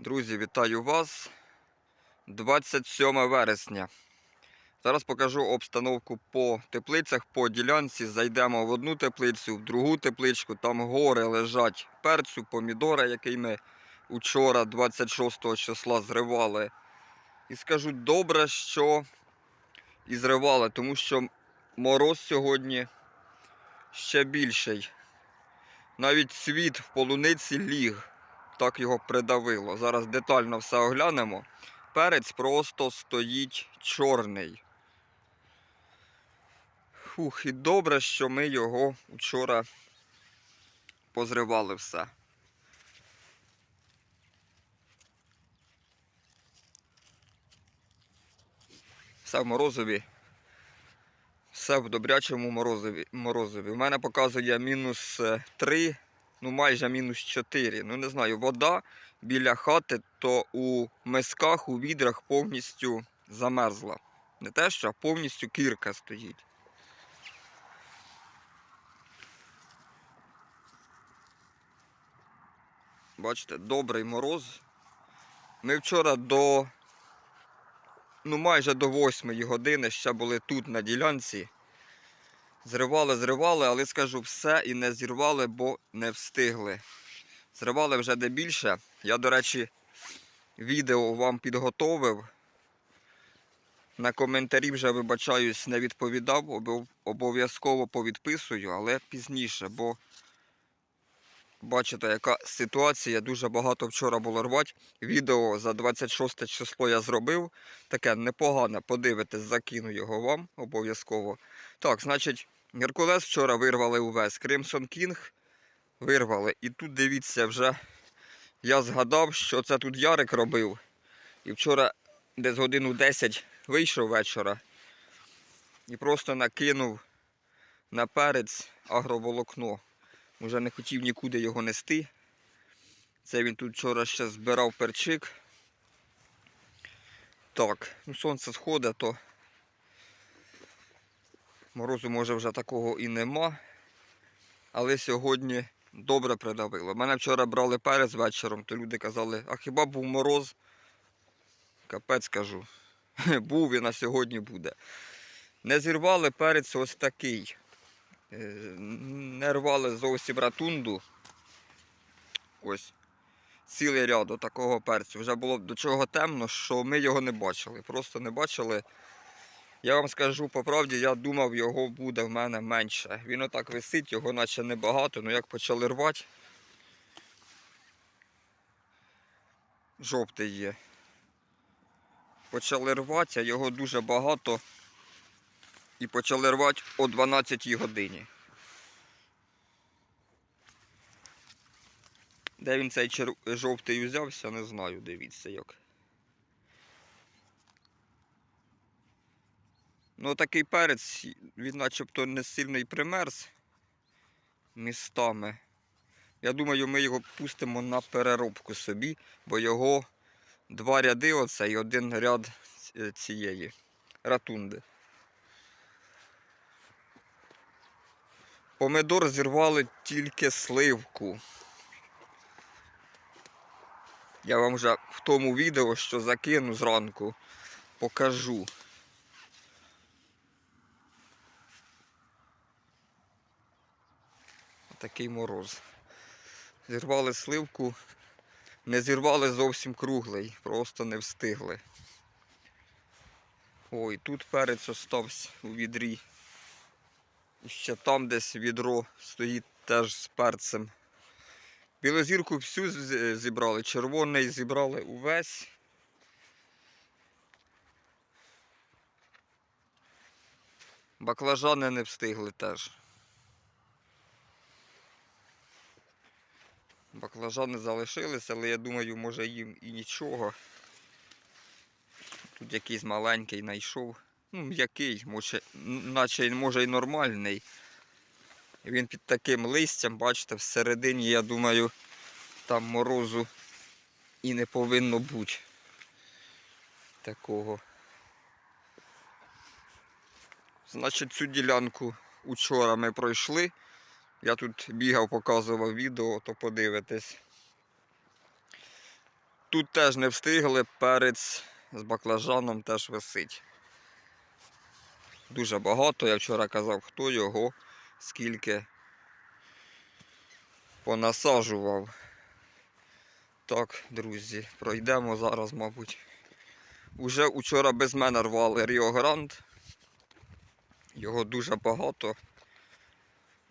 Друзі, вітаю вас. 27 вересня. Зараз покажу обстановку по теплицях, по ділянці. Зайдемо в одну теплицю, в другу тепличку. Там гори лежать перцю, помідори, який ми учора, 26 числа, зривали. І скажу добре, що і зривали, тому що мороз сьогодні ще більший. Навіть світ в полуниці ліг так його придавило. Зараз детально все оглянемо. Перець просто стоїть чорний. Фух, і добре, що ми його вчора позривали все. Все в морозові. Все в добрячому морозові. У мене показує мінус 3 ну майже мінус 4. Ну не знаю, вода біля хати, то у мисках, у відрах повністю замерзла. Не те, що а повністю кірка стоїть. Бачите, добрий мороз. Ми вчора до, ну майже до 8 години ще були тут на ділянці. Зривали, зривали, але скажу все і не зірвали, бо не встигли. Зривали вже де більше. Я, до речі, відео вам підготовив. На коментарі вже вибачаюсь, не відповідав, обов'язково повідписую, але пізніше, бо бачите, яка ситуація. Дуже багато вчора було рвати. Відео за 26 число я зробив. Таке непогане, подивитесь, закину його вам обов'язково. Так, значить, Геркулес вчора вирвали увесь. Кримсон Кінг вирвали. І тут дивіться, вже я згадав, що це тут Ярик робив. І вчора десь годину 10 вийшов вечора і просто накинув на перець агроволокно. Уже не хотів нікуди його нести. Це він тут вчора ще збирав перчик. Так, ну сонце сходить, то Морозу може вже такого і нема. Але сьогодні добре придавило. Мене вчора брали перець вечором, то люди казали, а хіба був мороз? Капець кажу. Був і на сьогодні буде. Не зірвали перець ось такий. Е, Не рвали зовсім ратунду. Ось. Цілий ряд такого перцю. Вже було до чого темно, що ми його не бачили. Просто не бачили. Я вам скажу по правді, я думав, його буде в мене менше. Він отак висить, його наче небагато, але як почали рвати. Жовтий є. Почали рвати, а його дуже багато. І почали рвати о 12 годині. Де він цей чер... жовтий взявся, не знаю, дивіться як. Ну такий перець, він начебто не сильно і примерз містами. Я думаю, ми його пустимо на переробку собі, бо його два ряди оце і один ряд цієї ратунди. Помидор зірвали тільки сливку. Я вам вже в тому відео, що закину зранку, покажу. Такий мороз. Зірвали сливку, не зірвали зовсім круглий, просто не встигли. Ой, тут перець остався у відрі. Ще там десь відро стоїть теж з перцем. Білозірку всю зібрали, червоний зібрали увесь. Баклажани не встигли теж. Баклажани залишилися, але я думаю, може їм і нічого. Тут якийсь маленький знайшов. Ну, м'який, наче може й нормальний. Він під таким листям, бачите, всередині, я думаю, там морозу і не повинно бути такого. Значить, цю ділянку учора ми пройшли. Я тут бігав, показував відео, то подивитесь. тут теж не встигли, перець з баклажаном теж висить. Дуже багато. Я вчора казав, хто його, скільки понасаджував. Так, друзі, пройдемо зараз, мабуть. Уже вчора без мене рвали Ріо Гранд. Його дуже багато.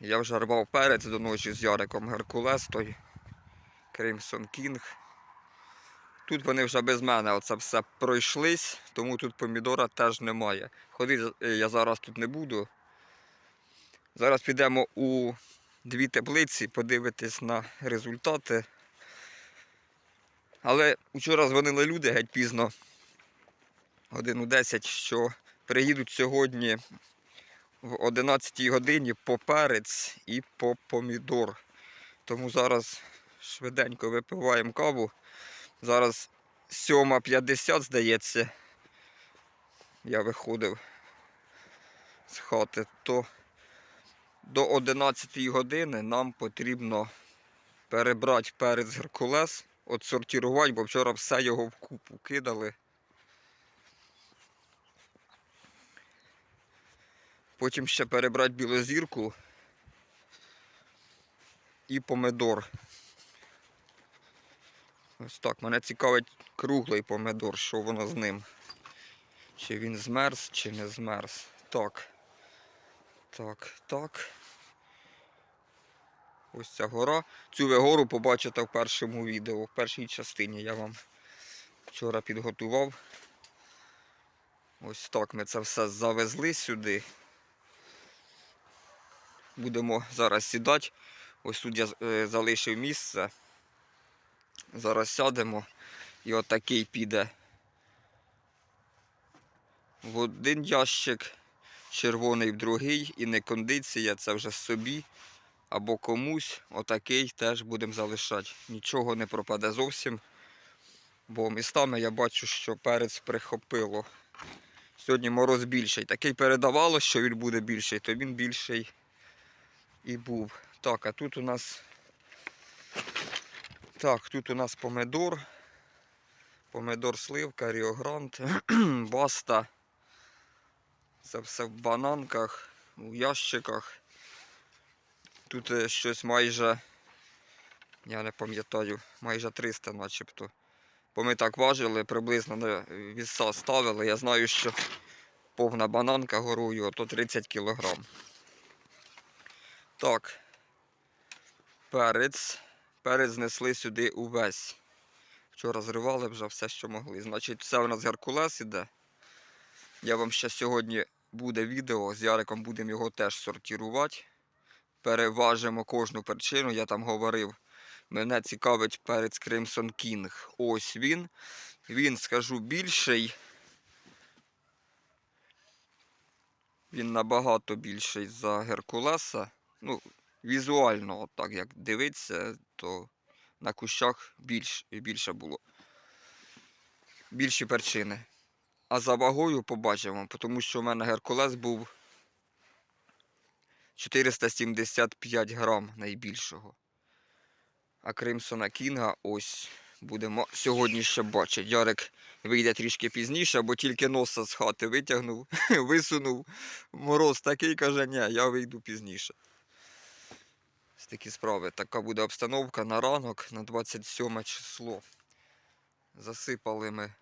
Я вже рвав перець до ночі з Яриком Геркулес той Кримсон Кінг. Тут вони вже без мене оце все пройшлись, тому тут помідора теж немає. Ходити я зараз тут не буду. Зараз підемо у дві теплиці, подивитись на результати. Але вчора дзвонили люди геть пізно, годину 10, що приїдуть сьогодні в 11 годині по перець і по помідор. Тому зараз швиденько випиваємо каву. Зараз 7.50, здається, я виходив з хати, то до 11 години нам потрібно перебрати перець Геркулес, отсортувати, бо вчора все його в купу кидали. Потім ще перебрати білозірку і помидор. Ось так, мене цікавить круглий помидор, що воно з ним. Чи він змерз, чи не змерз. Так. Так, так. Ось ця гора. Цю ви гору побачите в першому відео, в першій частині я вам вчора підготував. Ось так ми це все завезли сюди. Будемо зараз сідати. Ось тут я е, залишив місце. Зараз сядемо і отакий піде в один ящик, червоний в другий, і не кондиція, це вже собі або комусь. Отакий теж будемо залишати. Нічого не пропаде зовсім. Бо містами я бачу, що перець прихопило. Сьогодні мороз більший. Такий передавало, що він буде більший, то він більший і був. Так, а тут у нас. Так, тут у нас помидор. Помидор сливка, Ріогрант, баста. Це все в бананках, у ящиках. Тут е, щось майже, я не пам'ятаю, майже 300 начебто. Бо ми так важили, приблизно на віса ставили. Я знаю, що повна бананка горою, то 30 кг. Так. Перець. Перець знесли сюди увесь. Вчора зривали вже все, що могли. Значить, все у нас Геркулес іде. Я вам ще сьогодні буде відео, з Яриком будемо його теж сортувати. Переважимо кожну перчину, я там говорив. Мене цікавить перець Crimson King. Ось він. Він, скажу, більший. Він набагато більший за Геркулеса. Ну, візуально, от так як дивиться, то на кущах більш, більше було. Більші перчини. А за вагою побачимо, тому що в мене Геркулес був 475 грам найбільшого. А Кримсона Кінга ось будемо сьогодні ще бачити. Ярик вийде трішки пізніше, бо тільки носа з хати витягнув, висунув. Мороз такий каже, ні, я вийду пізніше. Такі справи. Така буде обстановка на ранок, на 27 число. Засипали ми,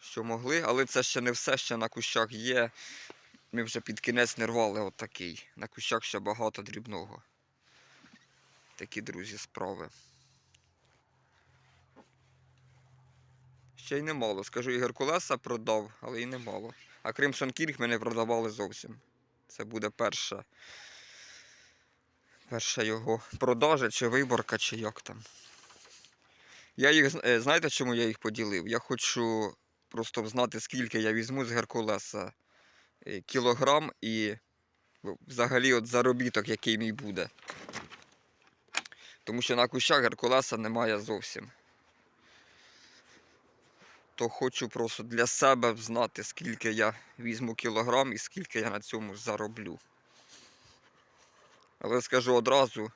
що могли, але це ще не все, ще на кущах є. Ми вже під кінець не рвали отакий. На кущах ще багато дрібного. Такі, друзі, справи. Ще й немало. Скажу, і Геркулеса продав, але й немало. А Кримсон Кінг ми не продавали зовсім. Це буде перша. Перша його продажа чи виборка, чи як там. Я їх, е, знаєте, чому я їх поділив? Я хочу просто знати, скільки я візьму з Геркулеса е, кілограм і взагалі от заробіток, який мій буде. Тому що на кущах Геркулеса немає зовсім. То хочу просто для себе знати, скільки я візьму кілограм і скільки я на цьому зароблю. Але скажу одразу,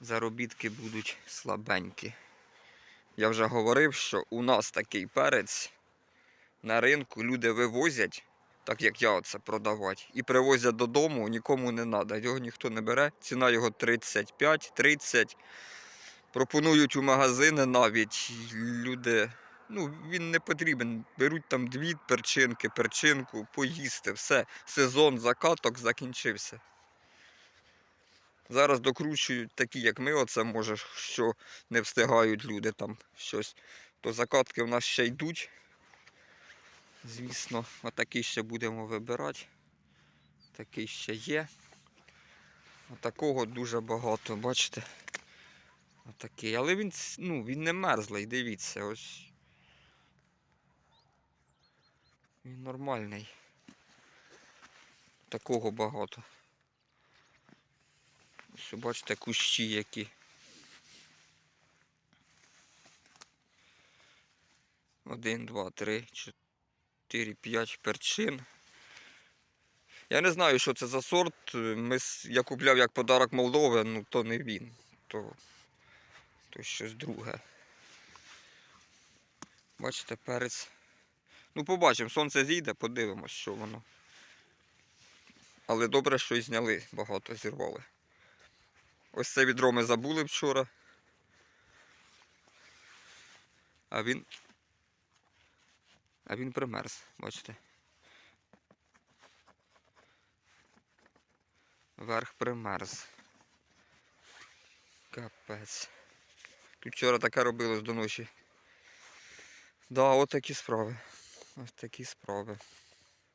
заробітки будуть слабенькі. Я вже говорив, що у нас такий перець на ринку люди вивозять, так як я оце продавати, і привозять додому, нікому не треба. Його ніхто не бере. Ціна його 35-30. Пропонують у магазини навіть люди. Ну, він не потрібен. Беруть там дві перчинки, перчинку, поїсти, все. Сезон закаток закінчився. Зараз докручують такі, як ми, оце може, що не встигають люди там щось. То закатки в нас ще йдуть. Звісно, отакий ще будемо вибирати. Такий ще є. Отакого дуже багато, бачите? Отакий. Але він, ну, він не мерзлий, дивіться, ось. Він нормальний. Такого багато. Ось бачите, кущі які. Один, два, три, чотири, п'ять перчин. Я не знаю, що це за сорт. Ми, я купляв як подарок Молдови, ну то не він. То, то щось друге. Бачите, перець. Ну, побачимо, сонце зійде, подивимось, що воно. Але добре, що і зняли, багато зірвали. Ось це відро ми забули вчора. А він. А він примерз, бачите. Верх примерз. Капець. Тут вчора таке робилось до ночі. Да, от такі справи. Ось такі справи.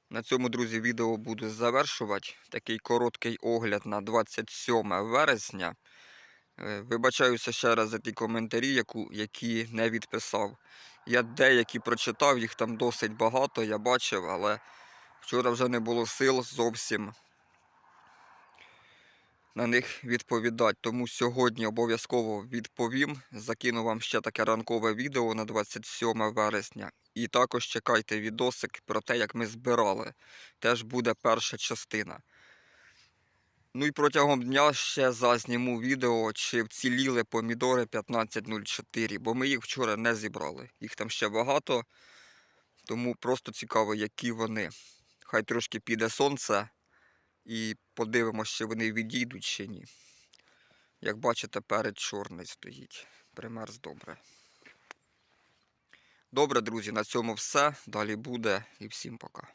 На цьому, друзі, відео буду завершувати. Такий короткий огляд на 27 вересня. Е, Вибачаюся ще раз за ті коментарі, яку, які не відписав. Я деякі прочитав, їх там досить багато, я бачив, але вчора вже не було сил зовсім на них відповідати. Тому сьогодні обов'язково відповім. Закину вам ще таке ранкове відео на 27 вересня. І також чекайте відосик про те, як ми збирали. Теж буде перша частина. Ну і протягом дня ще зазніму відео, чи вціліли помідори 1504, бо ми їх вчора не зібрали. Їх там ще багато, тому просто цікаво, які вони. Хай трошки піде сонце і подивимося, чи вони відійдуть чи ні. Як бачите, перед чорний стоїть. Примерз добре. Добре, друзі, на цьому все. Далі буде і всім пока.